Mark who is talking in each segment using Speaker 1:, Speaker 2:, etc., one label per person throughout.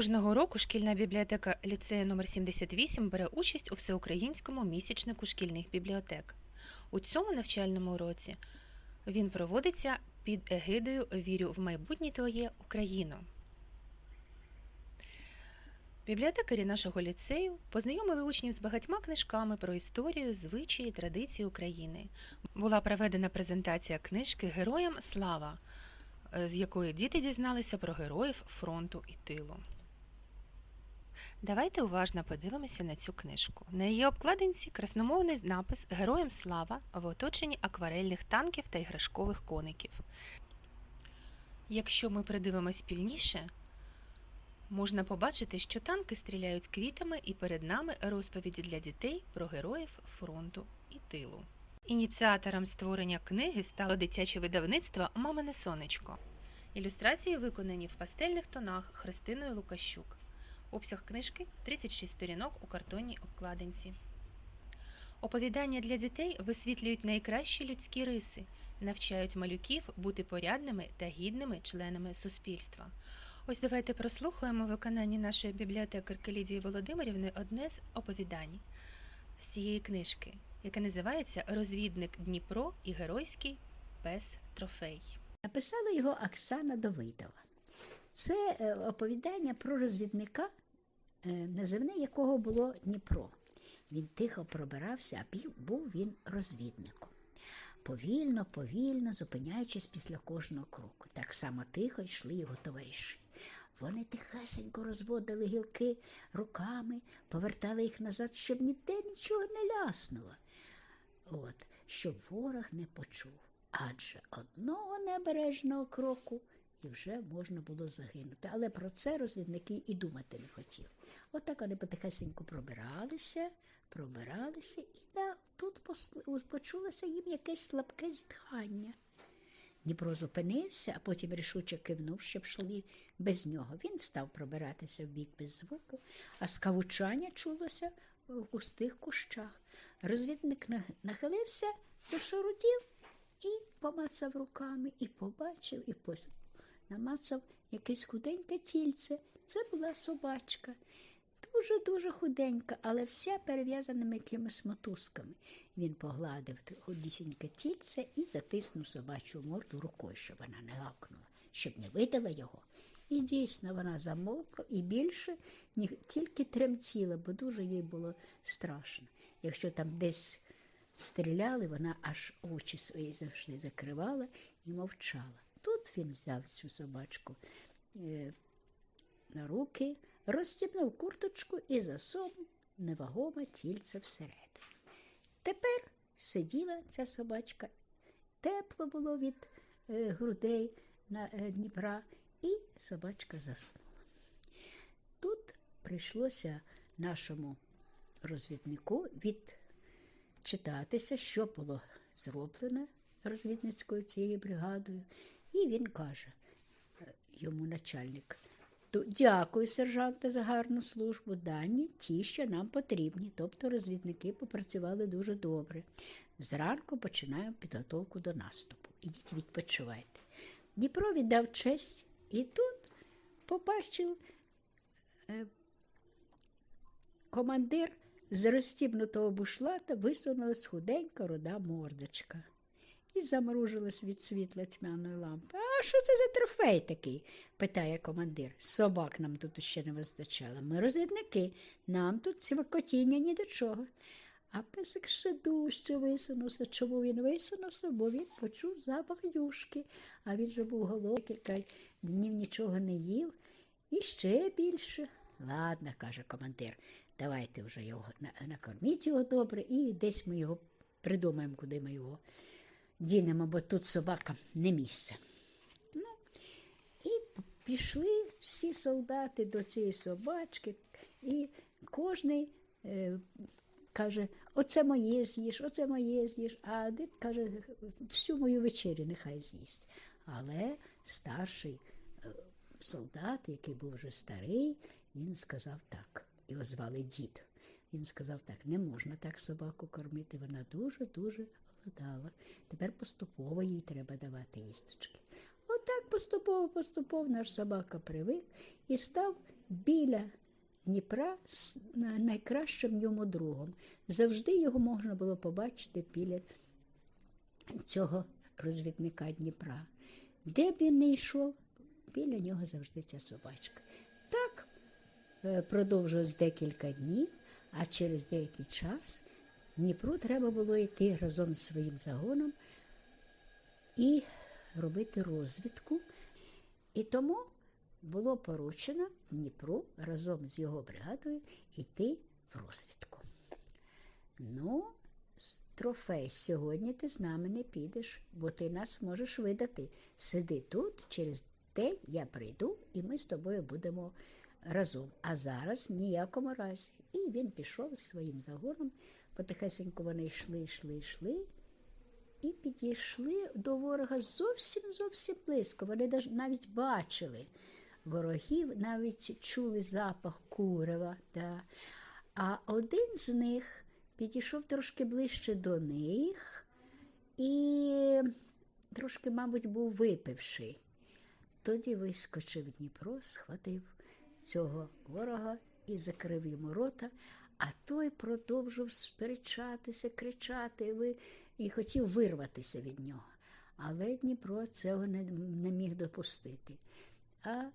Speaker 1: Кожного року шкільна бібліотека ліцею номер 78 бере участь у всеукраїнському місячнику шкільних бібліотек. У цьому навчальному році він проводиться під егидою Вірю в майбутнє твоє Україно. Бібліотекарі нашого ліцею познайомили учнів з багатьма книжками про історію, звичаї, традиції України. Була проведена презентація книжки Героям слава, з якої діти дізналися про героїв фронту і тилу. Давайте уважно подивимося на цю книжку. На її обкладинці красномовний напис Героям слава в оточенні акварельних танків та іграшкових коників. Якщо ми придивимось пільніше, можна побачити, що танки стріляють квітами і перед нами розповіді для дітей про героїв фронту і тилу. Ініціатором створення книги стало дитяче видавництво Мамине сонечко. Ілюстрації виконані в пастельних тонах Христиною Лукащук. Обсяг книжки 36 сторінок у картонній обкладинці. Оповідання для дітей висвітлюють найкращі людські риси, навчають малюків бути порядними та гідними членами суспільства. Ось давайте прослухаємо в виконанні нашої бібліотекарки Лідії Володимирівни одне з оповідань з цієї книжки, яке називається Розвідник Дніпро і геройський пес трофей.
Speaker 2: Написала його Оксана Давидова. Це е, оповідання про розвідника, називне якого було Дніпро. Він тихо пробирався, а був він розвідником. Повільно, повільно, зупиняючись після кожного кроку. Так само тихо йшли його товариші. Вони тихесенько розводили гілки руками, повертали їх назад, щоб ніде нічого не ляснуло. От, щоб ворог не почув. Адже одного небережного кроку і вже можна було загинути. Але про це розвідники і думати не хотіли. Отак вони потихесенько пробиралися, пробиралися, і да, тут почулося їм якесь слабке зітхання. Дніпро зупинився, а потім рішуче кивнув, щоб йшли без нього. Він став пробиратися в бік без звуку, а скавучання чулося в густих кущах. Розвідник нахилився, зашарудів і помацав руками, і побачив, і пос- намацав якесь худеньке тільце. Це була собачка. Дуже-дуже худенька, але вся перев'язаними якимись мотузками. Він погладив худісіньке тільце і затиснув собачу морду рукою, щоб вона не гавкнула, щоб не видала його. І дійсно вона замовкла і більше тільки тремтіла, бо дуже їй було страшно. Якщо там десь стріляли, вона аж очі свої завжди закривала і мовчала. Тут він взяв цю собачку е, на руки, розстібнув курточку і засунув невагоме тільце всередину. Тепер сиділа ця собачка, тепло було від е, грудей на е, Дніпра, і собачка заснула. Тут прийшлося нашому розвіднику відчитатися, що було зроблено розвідницькою цією бригадою, і він каже е, йому начальник. «Ду- Дякую, сержанте, за гарну службу. Дані ті, що нам потрібні. Тобто розвідники попрацювали дуже добре. Зранку починаємо підготовку до наступу. Ідіть відпочивайте. Дніпро віддав честь, і тут побачив е, командир з розстібнутого бушлата висунулась худенька руда мордочка і замружилась від світла тьмяної лампи. А що це за трофей такий? питає командир. Собак нам тут ще не вистачало. Ми розвідники, нам тут цвакотіння ні до чого. А песик ще дужче висунувся. Чому він висунувся? Бо він почув запах юшки, а він же був голодний, кілька днів нічого не їв. І ще більше. Ладно, каже командир, давайте вже його накорміть його добре, і десь ми його придумаємо, куди ми його дінемо, бо тут собакам не місце. Ну, і пішли всі солдати до цієї собачки, і кожний е, каже, оце моє з'їж, оце моє з'їж, а один каже, всю мою вечерю нехай з'їсть. Але старший е, солдат, який був вже старий, він сказав так. Його звали дід. Він сказав так: не можна так собаку кормити. Вона дуже-дуже голодала. Тепер поступово їй треба давати їсточки. Отак поступово, поступово наш собака привик і став біля Дніпра з найкращим йому другом. Завжди його можна було побачити біля цього розвідника Дніпра. Де б він не йшов, біля нього завжди ця собачка. Так е, продовжилось декілька днів, а через деякий час Дніпру треба було йти разом з своїм загоном і робити розвідку. І тому було поручено Дніпру разом з його бригадою йти в розвідку. Ну, трофей, сьогодні ти з нами не підеш, бо ти нас можеш видати. Сиди тут, через день я прийду, і ми з тобою будемо разом. А зараз ніякому разі. І він пішов з своїм загоном. Потихесенько вони йшли, йшли, йшли. І підійшли до ворога зовсім зовсім близько. Вони навіть бачили ворогів, навіть чули запах курева. Да. А один з них підійшов трошки ближче до них і трошки, мабуть, був випивший. Тоді вискочив Дніпро, схватив цього ворога і закрив йому рота, а той продовжив сперечатися, кричати ви- і хотів вирватися від нього. Але Дніпро цього не, не міг допустити. А е,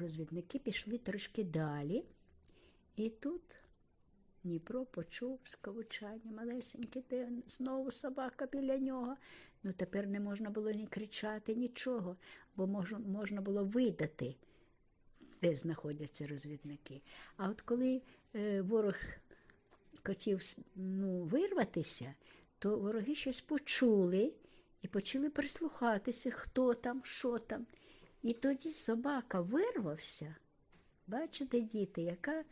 Speaker 2: розвідники пішли трошки далі, і тут Дніпро почув скавучання малесеньке, де знову собака біля нього. Ну тепер не можна було ні кричати, нічого, бо мож, можна було видати, де знаходяться розвідники. А от коли ворог хотів ну, вирватися, то вороги щось почули і почали прислухатися, хто там, що там. І тоді собака вирвався. Бачите, діти, яка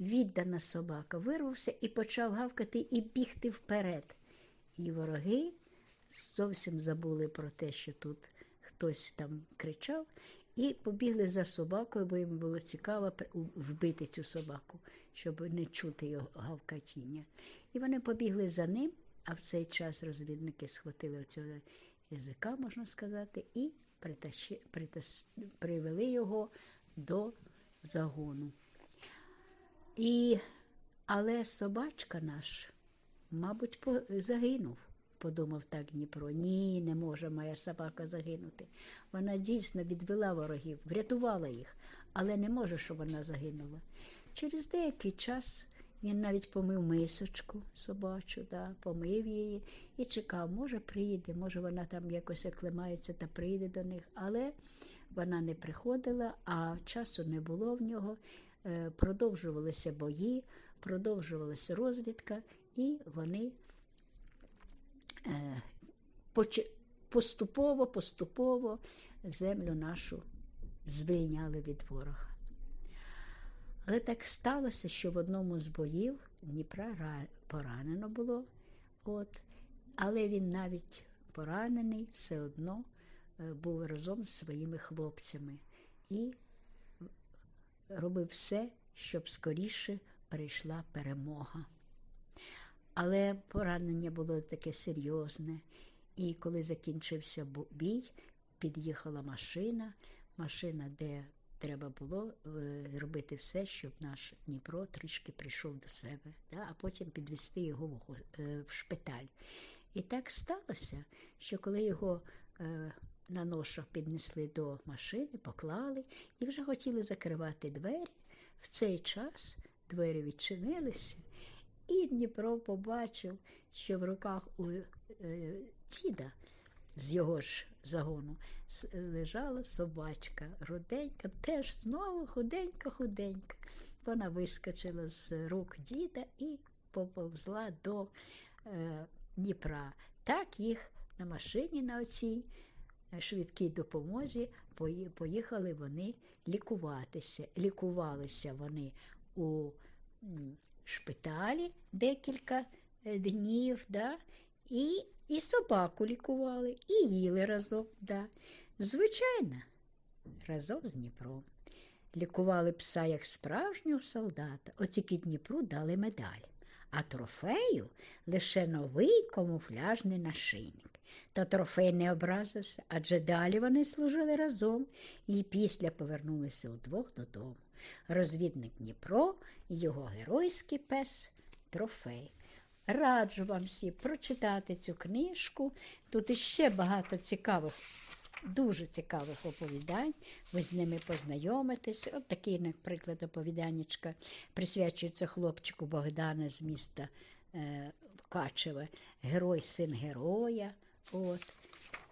Speaker 2: віддана собака, вирвався і почав гавкати і бігти вперед. І вороги зовсім забули про те, що тут хтось там кричав, і побігли за собакою, бо їм було цікаво вбити цю собаку, щоб не чути його гавкатіння. І вони побігли за ним, а в цей час розвідники схватили цього язика, можна сказати, і притащи, притас, привели його до загону. І, але собачка наш, мабуть, загинув, подумав так Дніпро. Ні, не може моя собака загинути. Вона дійсно відвела ворогів, врятувала їх, але не може, щоб вона загинула. Через деякий час він навіть помив мисочку собачу, да, помив її і чекав, може приїде, може вона там якось оклимається та прийде до них. Але вона не приходила, а часу не було в нього. Е, Продовжувалися бої, продовжувалася розвідка, і вони поступово, поступово землю нашу звільняли від ворога. Але так сталося, що в одному з боїв Дніпра поранено було, от, але він навіть поранений все одно е, був разом з своїми хлопцями і робив все, щоб скоріше прийшла перемога. Але поранення було таке серйозне, і коли закінчився бій, під'їхала машина, машина, де треба було е, робити все, щоб наш Дніпро трішки прийшов до себе, да, а потім підвести його в, е, шпиталь. І так сталося, що коли його е, на ношах піднесли до машини, поклали і вже хотіли закривати двері, в цей час двері відчинилися, і Дніпро побачив, що в руках у е, діда з його ж загону лежала собачка, руденька, теж знову худенька-худенька. Вона вискочила з рук діда і поповзла до е, Дніпра. Так їх на машині на оцій е, швидкій допомозі поїхали вони лікуватися. Лікувалися вони у шпиталі декілька е, днів, да? і, і собаку лікували, і їли разом. Да? Звичайно, разом з Дніпром. Лікували пса як справжнього солдата, от тільки Дніпру дали медаль, а трофею лише новий камуфляжний нашийник. Та трофей не образився, адже далі вони служили разом і після повернулися удвох додому. Розвідник Дніпро і його геройський пес Трофей. Раджу вам всі прочитати цю книжку. Тут іще багато цікавих, дуже цікавих оповідань. Ви з ними познайомитесь. От такий, наприклад, оповіданнячка присвячується хлопчику Богдана з міста е, Качеве, герой син героя. От.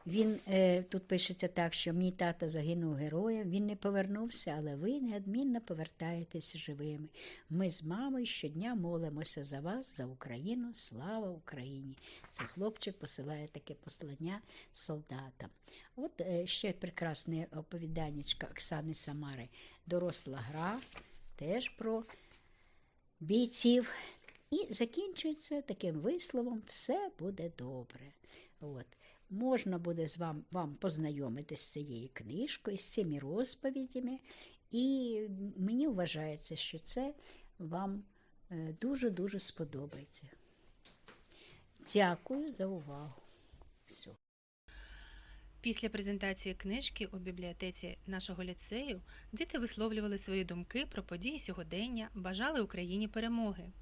Speaker 2: Він е, тут пишеться так, що мій тато загинув героєм, він не повернувся, але ви неодмінно повертаєтесь живими. Ми з мамою щодня молимося за вас, за Україну. Слава Україні! Це хлопчик посилає таке послання солдатам. От е, ще прекрасне оповіданнячка Оксани Самари. Доросла гра, теж про бійців. І закінчується таким висловом все буде добре. От. Можна буде з вам, вам познайомитися з цією книжкою, з цими розповідями, і мені вважається, що це вам е, дуже-дуже сподобається. Дякую за увагу. Все.
Speaker 1: Після презентації книжки у бібліотеці нашого ліцею діти висловлювали свої думки про події сьогодення, бажали Україні перемоги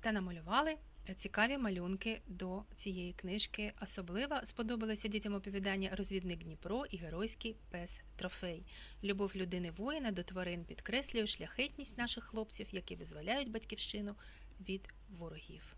Speaker 1: та намалювали цікаві малюнки до цієї книжки. Особливо сподобалося дітям оповідання Розвідник Дніпро і геройський пес Трофей. Любов людини воїна до тварин підкреслює шляхетність наших хлопців, які визволяють батьківщину від ворогів.